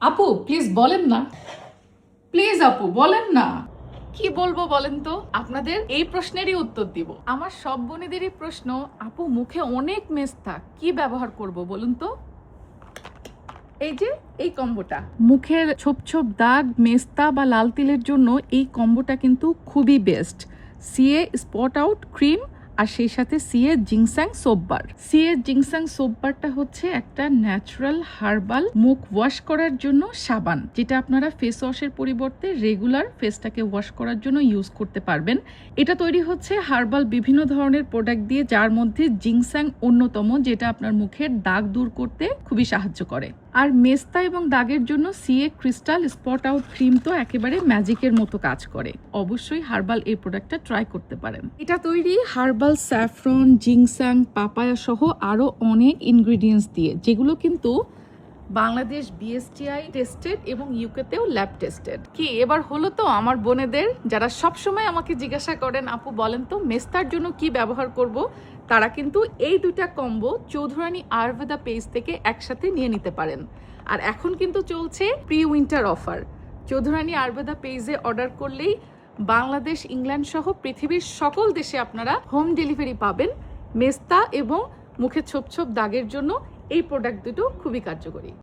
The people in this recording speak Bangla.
আপু প্লিজ বলেন না। প্লিজ আপু, বলেন না। কি বলব বলেন তো? আপনাদের এই প্রশ্নেরই উত্তর দিব। আমার সব বোনেদেরই প্রশ্ন, আপু, মুখে অনেক মেস্তা। কি ব্যবহার করব বলুন তো? এই যে, এই কম্বোটা। মুখের ছোপ ছোপ দাগ, মেস্তা বা লাল তিলের জন্য এই কম্বোটা কিন্তু খুবই best CA spot out cream আর সেই সাথে সিএ জিংস্যাং সোপবার সিএ জিংস্যাং সোপবারটা হচ্ছে একটা ন্যাচারাল হার্বাল মুখ ওয়াশ করার জন্য সাবান, যেটা আপনারা ফেস ওয়াশের পরিবর্তে রেগুলার ফেসটাকে ওয়াশ করার জন্য ইউজ করতে পারবেন। এটা তৈরি হচ্ছে হার্বাল বিভিন্ন ধরনের প্রোডাক্ট দিয়ে, যার মধ্যে জিংস্যাং অন্যতম, যেটা আপনার মুখের দাগ দূর করতে খুবই সাহায্য করে। আর মেস্তা এবং দাগের জন্য CA crystal spot out cream তো একেবারে ম্যাজিকের মতো কাজ করে। অবশ্যই হার্বাল এই প্রোডাক্টটা ট্রাই করতে পারেন। এটা তৈরি হার্বাল স্যাফরন জিংস্যাং পাপায়া সহ আরও অনেক ইনগ্রিডিয়েন্টস দিয়ে, যেগুলো কিন্তু বাংলাদেশ বিএসটিআই টেস্টেড এবং ইউকেতেও ল্যাব টেস্টেড কি, এবার হলো তো আমার বোনেদের, যারা সব সময় আমাকে জিজ্ঞাসা করেন, আপু, বলেন তো, মেস্তার জন্য কি ব্যবহার করব? তারা কিন্তু এই দুইটা কম্বো চৌধুরানী আয়ুর্বেদা পেজ থেকে একসাথে নিয়ে নিতে পারেন। আর এখন কিন্তু চলছে pre winter offer Chowdhurani Ayurveda পেজে অর্ডার করলেই বাংলাদেশ ইংল্যান্ড সহ পৃথিবীর সকল দেশে আপনারা হোম ডেলিভারি পাবেন মেস্তা এবং মুখে ছোপ ছোপ দাগের জন্য এই প্রোডাক্ট দুটো খুবই কার্যকরী।